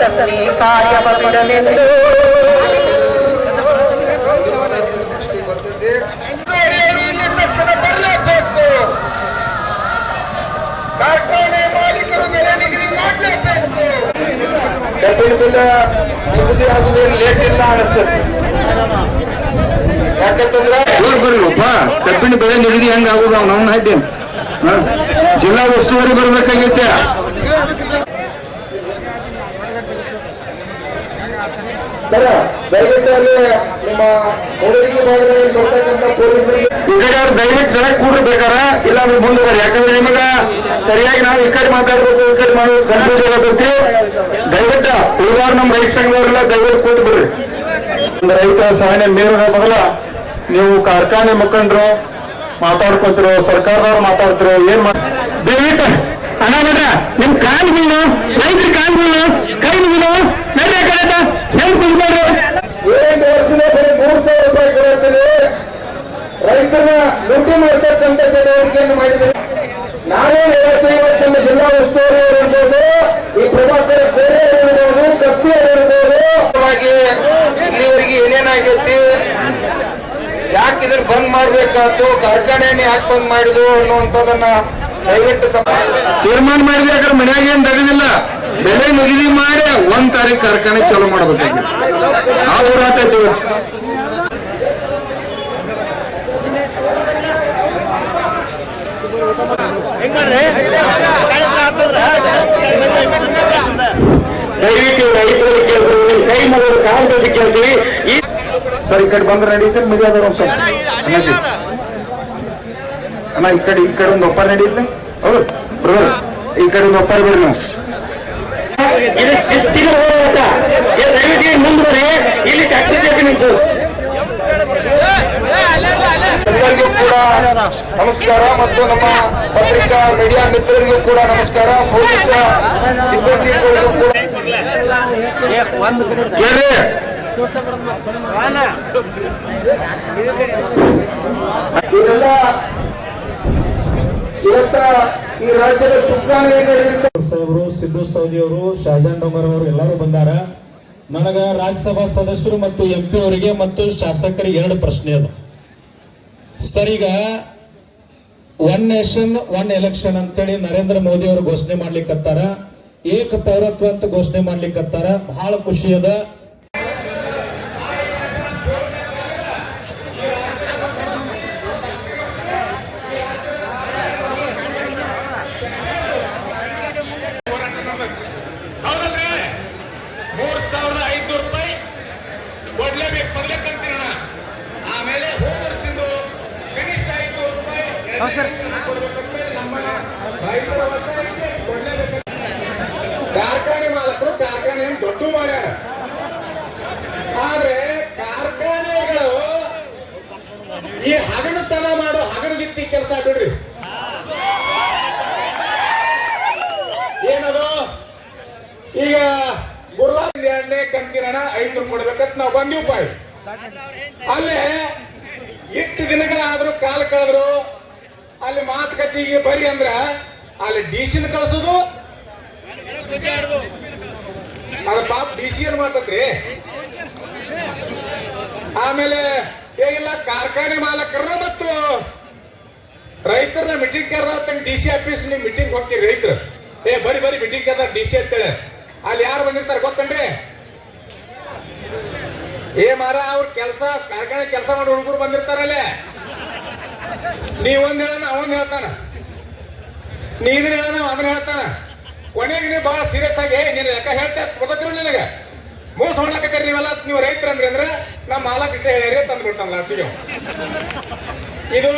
ತಪ್ಪಿ ಕಾಯವ ಬಿಡಲೆಂದು. ಇಲ್ಲಿ ತಕ್ಷಣ ಬರಲೇಬೇಕು ಕಾರ್ಖಾನೆ ಮಾಲೀಕರು ಬೆಲೆ ನಿಗದಿ ಮಾಡಲೇಬೇಕು ಕಬ್ಬಿನ ಬಿಲ್ ನಿಗದಿ ಆಗುದೇನು ಲೇಟ್ ಇಲ್ಲ ಅನಿಸ್ತದೆ. ಯಾಕಂತಂದ್ರೆ ಇವ್ರು ಬರ್ಲಿಪ್ಪ ಕಬ್ಬಿನ ಬೆಳೆ ನಿಗದಿ ಹೆಂಗ್ ಆಗುದು ಅವ್ನು ಅವ್ನ ಹಡ್ಡಿ ಜಿಲ್ಲಾ ಉಸ್ತುವಾರಿ ಬರ್ಬೇಕಾಗೈತೆ. ಸರ ದಯವಿಟ್ಟು ಅಲ್ಲಿ ನಿಮ್ಮ ಭಾಗದಲ್ಲಿ ಪೊಲೀಸರಿಗೆ ಕಡೆ ಅವ್ರು ದಯವಿಟ್ಟು ಕೂಡ್ರಿ ಬೇಕಾರ ಇಲ್ಲ ಅಂದ್ರೆ ಮುಂದೆ ಬರ್ರಿ ಯಾಕಂದ್ರೆ ನಿಮಗ ಸರಿಯಾಗಿ ನಾವು ಈ ಕಡೆ ಮಾತಾಡ್ಬೇಕು ಈ ಕಡೆ ಮಾಡೋದು ಕನ್ಫ್ಯೂಸ್ ಆಗುತ್ತೆ ದಯವಿಟ್ಟು ಉಳಿದವ್ರು ನಮ್ಮ ರೈತ ಸಂಘದವರೆಲ್ಲ ದಯವಿಟ್ಟು ಕೂತ್ ಬಿಡ್ರಿ. ರೈತ ಸಹನೆ ಮೇರು ಮೊದಲ ನೀವು ಕಾರ್ಖಾನೆ ಮುಖಂಡರು ಮಾತಾಡ್ಕೊತಿರೋ ಸರ್ಕಾರದವ್ರು ಮಾತಾಡ್ತಿರೋ ಏನ್ ಮಾಡ ದಯವಿಟ್ಟು ಅಣ್ಣ ನಿಮ್ ಕಾಲ್ ಬೀಳು ರೈತರ ಕಾಲ್ ಬೀಳು ಕೈ ಬೀಳು ನಡ್ರಿ ಆ ಕಡೆ ಹೆಂಗ್ ಕುಂದ್ಬೇಡ್ರಿ ಏಳೆಂಟು ವರ್ಷದ ಬರೀ ಮೂರು ಸಾವಿರ ರೂಪಾಯಿ ಕೊಡುತ್ತದೆ ರೈತರನ್ನ ಲೂಟಿ ಮಾಡತಕ್ಕಂಥ ಚಟುವಟಿಕೆಯನ್ನು ಮಾಡಿದರೆ ನಾವೇ ಹೇಳ್ತಾ ಇವತ್ತು ನಮ್ಮ ಜಿಲ್ಲಾ ಉಸ್ತುವಾರಿ ಇರ್ಬೋದು ಈ ಪ್ರಭಾಕರ ಬೇರೆ ಇರ್ಬೋದು ಕಪ್ಪಿ ಇರ್ಬೋದು ಇಲ್ಲಿವರೆಗೆ ಏನೇನಾಗೈತಿ? ಯಾಕೆ ಇದ್ರ ಬಂದ್ ಮಾಡ್ಬೇಕಾಯ್ತು ಕಾರ್ಖಾನೆಯನ್ನು ಯಾಕೆ ಬಂದ್ ಮಾಡಿದ್ರು ಅನ್ನುವಂಥದ್ದನ್ನ ದಯವಿಟ್ಟು ತೀರ್ಮಾನ ಮಾಡಿದ್ರೆ ಯಾಕಂದ್ರೆ ಮನೆಯಾಗ ಏನ್ ತೆಗೆದಿಲ್ಲ ಬೆಲೆ ನಿಗದಿ ಮಾಡಿ ಒಂದ್ ತಾರೀಕು ಕಾರ್ಖಾನೆ ಚಾಲೂ ಮಾಡಬೇಕಾಗಿತ್ತು. ಆ ಹೋರಾಟ ಐತಿ ಇವತ್ತು. ದಯವಿಟ್ಟು ರೈತರು ಕೇಳ್ತೀವಿ ಕೈ ಮುಗಿದು ಕಾಂಗ್ರೆಸ್ ಕೇಳ್ತೀವಿ ಈ ಸರ್, ಈ ಕಡೆ ಬಂದ್ರೆ ನಡೀತದೆ ಮಿಡಿಯಾದವ್ರು ಅಂತ. ಅಣ್ಣ ಈ ಕಡೆ ಈ ಕಡೆ ಒಂದು ಒಪ್ಪಾರ ನಡೀತದೆ. ಹೌದು ಬ್ರದರ್ ಈ ಕಡೆ ಒಂದು ಒಪ್ಪಾರ ಬರ್ರಿ ನಾವು ಇದು ಟ್ಯಾಕ್ಸಿ ನಿಂತು ಕೂಡ ನಮಸ್ಕಾರ ಮತ್ತು ನಮ್ಮ ಪತ್ರಿಕಾ ಮೀಡಿಯಾ ಮಿತ್ರರಿಗೂ ಕೂಡ ನಮಸ್ಕಾರ. ಪೊಲೀಸ್ ಸಿಬ್ಬಂದಿಗಳಿಗೂ ಕೂಡ. ಇವತ್ತ ಈ ರಾಜ್ಯದ ಸಾಹೇಬರು ಸಿದ್ದು ಸೌದಿ ಅವರು ಶಾಜಾನ್ ಡೊಂಗರ್ ಅವರು ಎಲ್ಲರೂ ಬಂದಾರ. ನನಗ ರಾಜ್ಯಸಭಾ ಸದಸ್ಯರು ಮತ್ತು ಎಂ ಪಿ ಅವರಿಗೆ ಮತ್ತು ಶಾಸಕರಿಗೆ ಎರಡು ಪ್ರಶ್ನೆ ಅದು. ಸರ್, ಈಗ ಒನ್ ನೇಷನ್ ಒನ್ ಎಲೆಕ್ಷನ್ ಅಂತೇಳಿ ನರೇಂದ್ರ ಮೋದಿ ಅವರು ಘೋಷಣೆ ಮಾಡ್ಲಿಕ್ಕತ್ತಾರ ಏಕ ಪೌರತ್ವ ಅಂತ ಘೋಷಣೆ ಮಾಡ್ಲಿಕ್ಕತ್ತಾರ ಬಹಳ ಖುಷಿ ಅದ. ಕೊಡ್ಲೇಬೇಕು ಕಾರ್ಖಾನೆ ಮಾಲಕರು ಕಾರ್ಖಾನೆ ದೊಡ್ಡ ಮಾಡ್ಯಾರ. ಆದ್ರೆ ಕಾರ್ಖಾನೆಗಳು ಈ ಹಗಣತನ ಮಾಡೋ ಹಗಣಗಿತ್ತಿ ಕೆಲಸ ಬಿಡ್ರಿ ಏನದು? ಈಗ ಗುರುವಾರ ಎಣ್ಣೆ ಕಂಕಿರಣ ಐನೂರು ಕೊಡ್ಬೇಕಂತ ನಾವು ಬಂದಿವ್ ಅಲ್ಲೇ ಎಷ್ಟು ದಿನಗಳಾದ್ರೂ ಕಾಲ ಕಳೆದ್ರು ಅಲ್ಲಿ ಮಾತುಕತೆಗೆ ಬರಿ ಅಂದ್ರ ಅಲ್ಲಿ ಡಿಸಿನ ಕಳ್ಸೋದು? ಅದ ಪಾಪ ಡಿಸಿ ಏನ್ ಮಾತತ್ರಿ ಆಮೇಲೆ ಹೇಗಿಲ್ಲ, ಕಾರ್ಖಾನೆ ಮಾಲಕರನ್ನ ಮತ್ತು ರೈತರನ್ನ ಮೀಟಿಂಗ್ ಕರೆದ ಡಿ ಸಿ ಆಫೀಸ್ ನೀವು ಮೀಟಿಂಗ್ ಹೋಗ್ತೀರಿ ರೈತರು. ಏ, ಬರಿ ಬರಿ ಮೀಟಿಂಗ್ ಕರೆದ ಡಿ ಸಿ ಅಂತೇಳಿ. ಅಲ್ಲಿ ಯಾರು ಬಂದಿರ್ತಾರೆ ಗೊತ್ತನ್ರಿ? ಏ ಮಾರ ಅವ್ರ ಕೆಲಸ, ಕಾರ್ಖಾನೆ ಕೆಲಸ ಮಾಡೋ ಹುಡುಗರು ಬಂದಿರ್ತಾರಲ್ಲೇ. ನೀ ಒಂದ್ ಹೇಳನ ಅವನ್ ಹೇಳ್ತಾನ. ನೀ ಇದನ್ನ ಹೇಳನ ಅದನ್ನ ಹೇಳ್ತಾನ. ಕೊನೆಗೆ ನೀವು ಬಹಳ ಸೀರಿಯಸ್ ಆಗಿ ನೀನು ಯಾಕೆ ಹೇಳ್ತಾ ಗೊತ್ತಿರೋ ನಿನಗೆ. ಮೋಸ ಮಾಡಕತ್ತೀರಿ ನೀವೆಲ್ಲ, ನೀವು ರೈತರಂದ್ರಿ ಅಂದ್ರೆ ನಮ್ಮ ಮಾಲಕ್ ಇಟ್ಟೆ ಹೇಳಿ ತಂದ್ಬಿಡ್ತಾನ ಲಾಸ್ಟಿಗೆ ಇದು